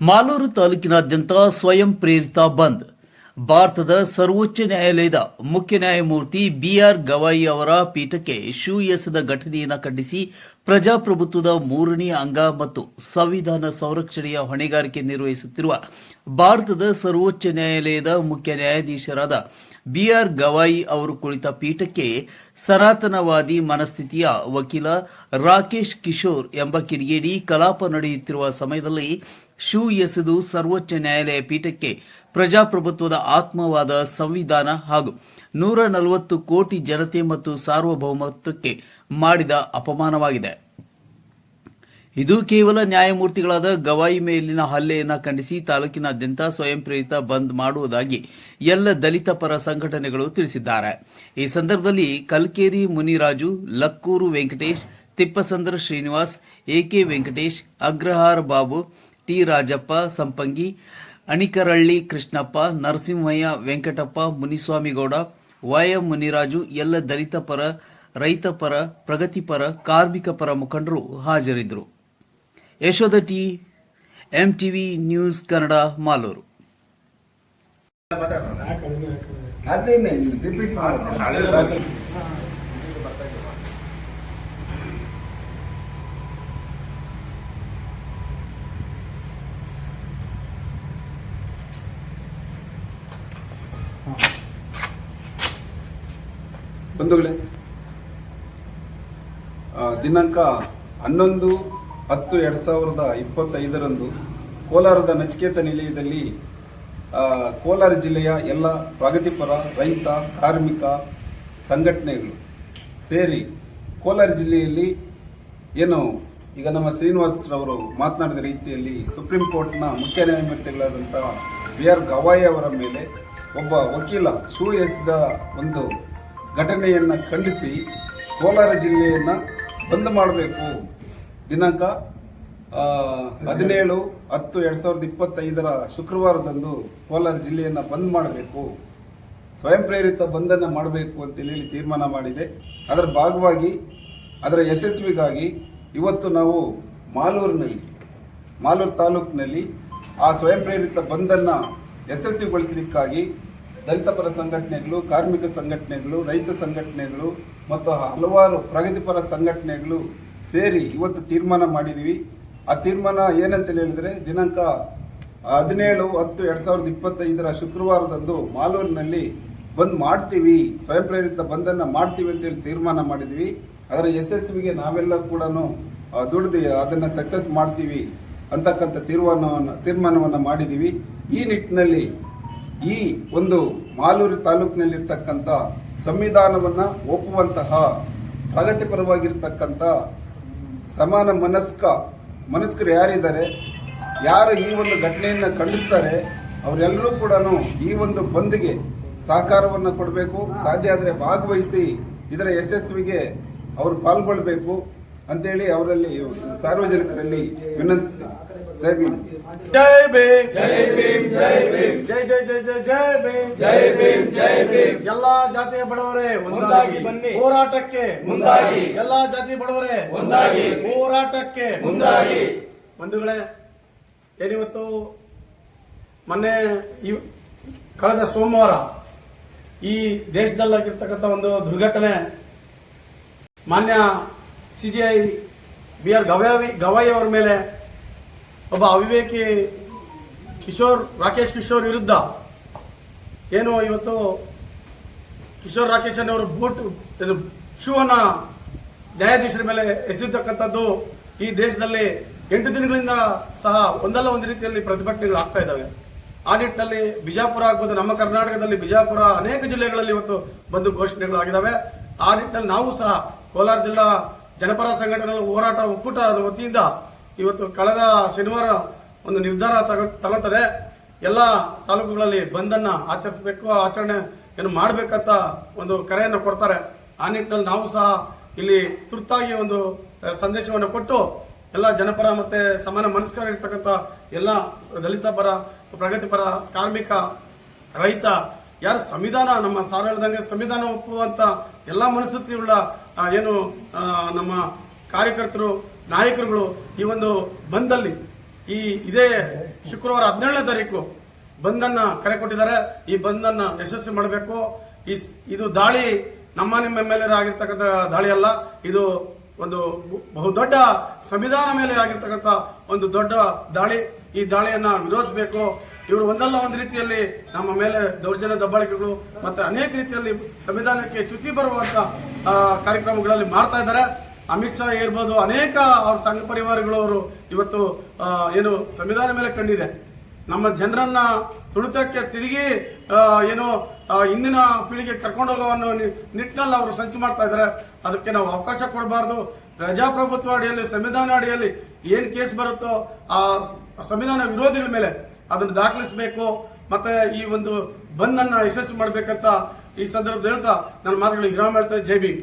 ಮಾಲೂರು ತಾಲೂಕಿನಾದ್ಯಂತ ಸ್ವಯಂ ಪ್ರೇರಿತ ಬಂದ್. ಭಾರತದ ಸರ್ವೋಚ್ಚ ನ್ಯಾಯಾಲಯದ ಮುಖ್ಯ ನ್ಯಾಯಮೂರ್ತಿ ಬಿಆರ್ ಗವಾಯಿ ಅವರ ಪೀಠಕ್ಕೆ ಶೂ ಎಸೆದ ಘಟನೆಯನ್ನು ಖಂಡಿಸಿ ಪ್ರಜಾಪ್ರಭುತ್ವದ ಮೂರನೇ ಅಂಗ ಮತ್ತು ಸಂವಿಧಾನ ಸಂರಕ್ಷಣೆಯ ಹೊಣೆಗಾರಿಕೆ ನಿರ್ವಹಿಸುತ್ತಿರುವ ಭಾರತದ ಸರ್ವೋಚ್ಚ ನ್ಯಾಯಾಲಯದ ಮುಖ್ಯ ನ್ಯಾಯಾಧೀಶರಾದ ಬಿಆರ್ ಗವಾಯಿ ಅವರು ಕುಳಿತ ಪೀಠಕ್ಕೆ ಸನಾತನವಾದಿ ಮನಸ್ಥಿತಿಯ ವಕೀಲ ರಾಕೇಶ್ ಕಿಶೋರ್ ಎಂಬ ಕಿಡಿಗೇಡಿ ಕಲಾಪ ನಡೆಯುತ್ತಿರುವ ಸಮಯದಲ್ಲಿ ಶೂ ಎಸೆದು ಸರ್ವೋಚ್ಚ ನ್ಯಾಯಾಲಯ ಪೀಠಕ್ಕೆ ಪ್ರಜಾಪ್ರಭುತ್ವದ ಆತ್ಮವಾದ ಸಂವಿಧಾನ ಹಾಗೂ ನೂರ ನಲವತ್ತು ಕೋಟಿ ಜನತೆ ಮತ್ತು ಸಾರ್ವಭೌಮತ್ವಕ್ಕೆ ಮಾಡಿದ ಅಪಮಾನವಾಗಿದೆ. ಇದು ಕೇವಲ ನ್ಯಾಯಮೂರ್ತಿಗಳಾದ ಗವಾಯಿ ಮೇಲಿನ ಹಲ್ಲೆಯನ್ನು ಖಂಡಿಸಿ ತಾಲೂಕಿನಾದ್ಯಂತ ಸ್ವಯಂ ಪ್ರೇರಿತ ಬಂದ್ ಮಾಡುವುದಾಗಿ ಎಲ್ಲ ದಲಿತ ಪರ ಸಂಘಟನೆಗಳು ತಿಳಿಸಿದ್ದಾರೆ. ಈ ಸಂದರ್ಭದಲ್ಲಿ Kalkeri Muniraju, Lakkur Venkatesh, Thippasandra Srinivas A K Venkatesh, Agrahara Babu T Rajappa, Sampangi Anikaralli Krishnappa, Narasimhaiah, Venkatappa, Muniswamigowda ವಾಯಂ Muniraju ಎಲ್ಲ ದಲಿತ ಪರ, ರೈತ ಪರ ಪ್ರಗತಿಪರ ಕಾರ್ಮಿಕ ಪರ ಮುಖಂಡರು ಹಾಜರಿದ್ದರು. Yashoda T, MTV news Kannada, Malur. ಬಂಧುಗಳೇ ದಿನಾಂಕ ಹನ್ನೊಂದು ಹತ್ತು ಎರಡು ಸಾವಿರದ ಇಪ್ಪತ್ತೈದರಂದು ಕೋಲಾರದ ನಚಿಕೇತ ನಿಲಯದಲ್ಲಿ ಕೋಲಾರ ಜಿಲ್ಲೆಯ ಎಲ್ಲ ಪ್ರಗತಿಪರ ರೈತ, ಕಾರ್ಮಿಕ ಸಂಘಟನೆಗಳು ಸೇರಿ ಕೋಲಾರ ಜಿಲ್ಲೆಯಲ್ಲಿ ಏನು ಈಗ ನಮ್ಮ ಶ್ರೀನಿವಾಸರವರು ಮಾತನಾಡಿದ ರೀತಿಯಲ್ಲಿ ಸುಪ್ರೀಂ ಕೋರ್ಟ್ನ ಮುಖ್ಯ ನ್ಯಾಯಮೂರ್ತಿಗಳಾದಂಥ ಬಿ ಆರ್ ಗವಾಯಿ ಅವರ ಮೇಲೆ ಒಬ್ಬ ವಕೀಲ ಶೂ ಎಸೆದ ಒಂದು ಘಟನೆಯನ್ನು ಖಂಡಿಸಿ ಕೋಲಾರ ಜಿಲ್ಲೆಯನ್ನು ಬಂದ್ ಮಾಡಬೇಕು. ದಿನಾಂಕ ಹದಿನೇಳು ಹತ್ತು ಎರಡು ಸಾವಿರದ ಇಪ್ಪತ್ತೈದರ ಶುಕ್ರವಾರದಂದು ಕೋಲಾರ ಜಿಲ್ಲೆಯನ್ನು ಬಂದ್ ಮಾಡಬೇಕು. ಸ್ವಯಂ ಪ್ರೇರಿತ ಬಂದನ್ನು ಮಾಡಬೇಕು ಅಂತೇಳಿ ತೀರ್ಮಾನ ಮಾಡಿದೆ. ಅದರ ಭಾಗವಾಗಿ, ಅದರ ಯಶಸ್ವಿಗಾಗಿ ಇವತ್ತು ನಾವು ಮಾಲೂರಿನಲ್ಲಿ, ಮಾಲೂರು ತಾಲೂಕಿನಲ್ಲಿ ಆ ಸ್ವಯಂ ಪ್ರೇರಿತ ಬಂದನ್ನು ಯಶಸ್ವಿಗೊಳಿಸಲಿಕ್ಕಾಗಿ ದಲಿತ ಪರ ಸಂಘಟನೆಗಳು, ಕಾರ್ಮಿಕ ಸಂಘಟನೆಗಳು, ರೈತ ಸಂಘಟನೆಗಳು ಮತ್ತು ಹಲವಾರು ಪ್ರಗತಿಪರ ಸಂಘಟನೆಗಳು ಸೇರಿ ಇವತ್ತು ತೀರ್ಮಾನ ಮಾಡಿದ್ದೀವಿ ಆ ತೀರ್ಮಾನ ಏನಂತ ಹೇಳಿದ್ರೆ, ದಿನಾಂಕ ಹದಿನೇಳು ಹತ್ತು ಎರಡು ಸಾವಿರದ ಇಪ್ಪತ್ತೈದರ ಶುಕ್ರವಾರದಂದು ಮಾಲೂರಿನಲ್ಲಿ ಬಂದ್ ಮಾಡ್ತೀವಿ, ಸ್ವಯಂ ಪ್ರೇರಿತ ಬಂದನ್ನ ಮಾಡ್ತೀವಿ ಅಂತೇಳಿ ತೀರ್ಮಾನ ಮಾಡಿದ್ವಿ. ಅದರ ಯಶಸ್ವಿಗೆ ನಾವೆಲ್ಲ ಕೂಡ ದುಡಿದು ಅದನ್ನ ಸಕ್ಸಸ್ ಮಾಡ್ತೀವಿ ಅಂತಕ್ಕಂಥ ತೀರ್ಮಾನವನ್ನು ತೀರ್ಮಾನವನ್ನು ಮಾಡಿದ್ದೀವಿ ಈ ನಿಟ್ಟಿನಲ್ಲಿ ಈ ಒಂದು ಮಾಲೂರು ತಾಲೂಕಿನಲ್ಲಿರ್ತಕ್ಕಂಥ ಸಂವಿಧಾನವನ್ನ ಒಪ್ಪುವಂತಹ ಪ್ರಗತಿಪರವಾಗಿರ್ತಕ್ಕಂಥ ಸಮಾನ ಮನಸ್ಕ, ಮನಸ್ಕರು ಯಾರಿದ್ದಾರೆ, ಯಾರು ಈ ಒಂದು ಘಟನೆಯನ್ನು ಖಂಡಿಸ್ತಾರೆ, ಅವರೆಲ್ಲರೂ ಕೂಡ ಈ ಒಂದು ಬಂದ್ಗೆ ಸಹಕಾರವನ್ನು ಕೊಡಬೇಕು. ಸಾಧ್ಯ ಆದರೆ ಭಾಗವಹಿಸಿ ಇದರ ಯಶಸ್ವಿಗೆ ಅವರು ಪಾಲ್ಗೊಳ್ಬೇಕು. ಅಂತೇಳಿ ಅವರಲ್ಲಿ ಸಾರ್ವಜನಿಕರಲ್ಲಿ ವಿನಂತಿಸ್ತೇನೆ. ಜೈ ಭೀಮ್. ಜೈ ಭೀಮ್. ಜೈ ಭೀಮ್ ಜೈ ಭೀಮ್. ಜೈ ಜೈ ಜೈ ಜೈ ಜೈ ಭೀಮ್. ಜೈ ಭೀಮ್ ಜೈ ಭೀಮ್. ಎಲ್ಲಾ ಜಾತಿಯ ಬಡವರೇ ಒಂದಾಗಿ ಬನ್ನಿ. ಹೋರಾಟಕ್ಕೆ ಮುಂದಾಗಿ. ಎಲ್ಲಾ ಜಾತಿ ಬಡವರೇ ಒಂದಾಗಿ ಹೋರಾಟಕ್ಕೆ ಮುಂದಾಗಿ. ಬಂಧುಗಳೇ ಏನಿವತ್ತು? ಮೊನ್ನೆ ಈ ಕಳೆದ ಸೋಮವಾರ ಈ ದೇಶದಲ್ಲಾಗಿರ್ತಕ್ಕಂಥ ಒಂದು ದುರ್ಘಟನೆ ಮಾನ್ಯ C J I, B R Gavai Gavai ಅವರ ಮೇಲೆ ಒಬ್ಬ ಅವಿವೇಕಿ ಕಿಶೋರ್, ರಾಕೇಶ್ ಕಿಶೋರ್ ವಿರುದ್ಧ ಏನು ಇವತ್ತು ಕಿಶೋರ್ ರಾಕೇಶ್ ಅವರು ಬೂಟ್, ಇದು ಶೂ ಅನ್ನ ನ್ಯಾಯಾಧೀಶರ ಮೇಲೆ ಎಸೆಯತಕ್ಕಂಥದ್ದು ಈ ದೇಶದಲ್ಲಿ ಎಂಟು ದಿನಗಳಿಂದ ಸಹ ಒಂದಲ್ಲ ಒಂದು ರೀತಿಯಲ್ಲಿ ಪ್ರತಿಭಟನೆಗಳು ಆಗ್ತಾ ಇದ್ದಾವೆ. ಆ ನಿಟ್ಟಿನಲ್ಲಿ ಬಿಜಾಪುರ ಆಗ್ಬೋದು, ನಮ್ಮ ಕರ್ನಾಟಕದಲ್ಲಿ ಬಿಜಾಪುರ ಅನೇಕ ಜಿಲ್ಲೆಗಳಲ್ಲಿ ಇವತ್ತು ಬಂದು ಘೋಷಣೆಗಳಾಗಿದ್ದಾವೆ. ಆ ನಿಟ್ಟಿನಲ್ಲಿ ನಾವು ಸಹ ಕೋಲಾರ ಜಿಲ್ಲಾ ಜನಪರ ಸಂಘಟನೆಗಳ ಹೋರಾಟ ಒಕ್ಕೂಟದ ವತಿಯಿಂದ ಇವತ್ತು ಕಳೆದ ಶನಿವಾರ ಒಂದು ನಿರ್ಧಾರ ತಗ- ತಗೊಳ್ತದೆ ಎಲ್ಲ ತಾಲೂಕುಗಳಲ್ಲಿ ಬಂದನ್ನು ಆಚರಿಸಬೇಕು, ಆಚರಣೆ ಏನು ಮಾಡಬೇಕಂತ ಒಂದು ಕರೆಯನ್ನು ಕೊಡ್ತಾರೆ. ಆ ನಿಟ್ಟಿನಲ್ಲಿ ನಾವು ಸಹ ಇಲ್ಲಿ ತುರ್ತಾಗಿ ಒಂದು ಸಂದೇಶವನ್ನು ಕೊಟ್ಟು ಎಲ್ಲ ಜನಪರ ಮತ್ತೆ ಸಮಾನ ಮನಸ್ಕರಾಗಿರ್ತಕ್ಕಂಥ ಎಲ್ಲ ದಲಿತ ಪರ ಪ್ರಗತಿಪರ ಕಾರ್ಮಿಕ, ರೈತ ಯಾರು ಸಂವಿಧಾನ, ನಮ್ಮ ಸಾರ್ ಸಂವಿಧಾನ ಒಪ್ಪುವಂತ ಎಲ್ಲ ಮನಸ್ಥಿತಿಯುಳ್ಳ ಏನು ನಮ್ಮ ಕಾರ್ಯಕರ್ತರು, ನಾಯಕರುಗಳು ಈ ಒಂದು ಬಂದಲ್ಲಿ, ಈ ಇದೇ ಶುಕ್ರವಾರ ಹದಿನೇಳನೇ ತಾರೀಕು ಬಂದನ್ನ ಕರೆ ಕೊಟ್ಟಿದ್ದಾರೆ. ಈ ಬಂದನ್ನ ಯಶಸ್ವಿ ಮಾಡಬೇಕು. ಈ ಇದು ದಾಳಿ ನಮ್ಮ ನಿಮ್ಮ ಮೇಲೆ ಆಗಿರ್ತಕ್ಕಂಥ ದಾಳಿ ಅಲ್ಲ, ಇದು ಒಂದು ಬಹುದೊಡ್ಡ ಸಂವಿಧಾನ ಮೇಲೆ ಆಗಿರ್ತಕ್ಕಂಥ ಒಂದು ದೊಡ್ಡ ದಾಳಿ. ಈ ದಾಳಿಯನ್ನ ವಿರೋಧಿಸಬೇಕು. ಇವರು ಒಂದಲ್ಲ ಒಂದು ರೀತಿಯಲ್ಲಿ ನಮ್ಮ ಮೇಲೆ ದೌರ್ಜನ್ಯ ದಬ್ಬಾಳಿಕೆಗಳು ಮತ್ತೆ ಅನೇಕ ರೀತಿಯಲ್ಲಿ ಸಂವಿಧಾನಕ್ಕೆ ಚ್ಯುತಿ ಬರುವಂತ ಕಾರ್ಯಕ್ರಮಗಳಲ್ಲಿ ಮಾಡ್ತಾ ಇದ್ದಾರೆ. ಅಮಿತ್ ಶಾ ಇರ್ಬೋದು ಅನೇಕ ಅವ್ರ ಸಂಘ ಪರಿವಾರಗಳವರು ಇವತ್ತು ಏನು ಸಂವಿಧಾನ ಮೇಲೆ ಕಂಡಿದೆ. ನಮ್ಮ ಜನರನ್ನ ತುಳಿತಕ್ಕೆ ತಿರುಗಿ ಏನು ಇಂದಿನ ಪೀಳಿಗೆ ಕರ್ಕೊಂಡೋಗೋ ಅನ್ನೋ ನಿಟ್ಟಿನಲ್ಲಿ ಅವರು ಸಂಚು ಮಾಡ್ತಾ ಇದ್ದಾರೆ. ಅದಕ್ಕೆ ನಾವು ಅವಕಾಶ ಕೊಡಬಾರ್ದು. ಪ್ರಜಾಪ್ರಭುತ್ವ ಅಡಿಯಲ್ಲಿ, ಸಂವಿಧಾನ ಅಡಿಯಲ್ಲಿ ಏನು ಕೇಸ್ ಬರುತ್ತೋ ಆ ಸಂವಿಧಾನ ವಿರೋಧಿಗಳ ಮೇಲೆ ಅದನ್ನು ದಾಖಲಿಸಬೇಕು. ಮತ್ತೆ ಈ ಒಂದು ಬಂದ್ ಅನ್ನ ಯಶಸ್ವಿ ಮಾಡ್ಬೇಕಂತ ಈ ಸಂದರ್ಭದಲ್ಲಿ ಹೇಳ್ತಾ ನನ್ನ ಮಾತುಗಳು ವಿರಾಮ ಹೇಳ್ತಾ ಜೈ ಭೀಮ್.